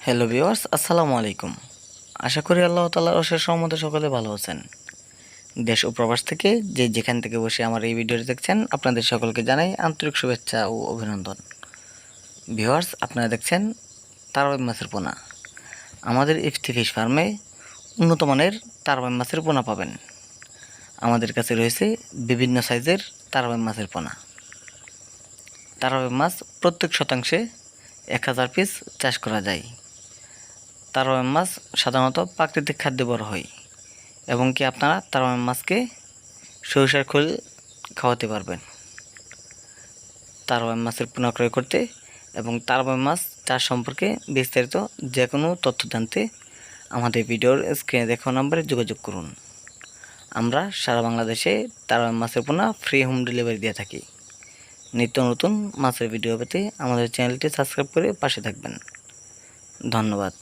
Hello viewers আসসালামু আলাইকুম। আশা করি আল্লাহ তালার অশেষ সহমতে সকলে ভালো আছেন। দেশ ও প্রবাস থেকে যে যেখান থেকে বসে আমার এই ভিডিওটি দেখছেন, আপনাদের সকলকে জানাই আন্তরিক শুভেচ্ছা ও অভিনন্দন। ভিওয়ার্স আপনারা দেখছেন তারবাই মাছের পোনা। আমাদের ইফতি ফিশ ফার্মে উন্নত মানের তারবাই মাছের পোনা পাবেন। আমাদের কাছে রয়েছে বিভিন্ন সাইজের তারবাই মাছের পোনা। তারবাই মাছ প্রত্যেক শতাংশে এক হাজার পিস চাষ করা যায়। তারবাই মাছ সাধারণত প্রাকৃতিক খাদ্যে বড় হয় এবং কি আপনারা তারবাই মাছকে সরিষার খোল খাওয়াতে পারবেন। তারবাই মাছের পোনা ক্রয় করতে এবং তারবাই মাছ চাষ সম্পর্কে বিস্তারিত যে কোনো তথ্য জানতে আমাদের ভিডিওর স্ক্রিনে দেখা নাম্বারে যোগাযোগ করুন। আমরা সারা বাংলাদেশে তারবাই মাছের পোনা ফ্রি হোম ডেলিভারি দিয়ে থাকি। নিত্য নতুন মাছের ভিডিও পেতে আমাদের চ্যানেলটি সাবস্ক্রাইব করে পাশে থাকবেন। ধন্যবাদ।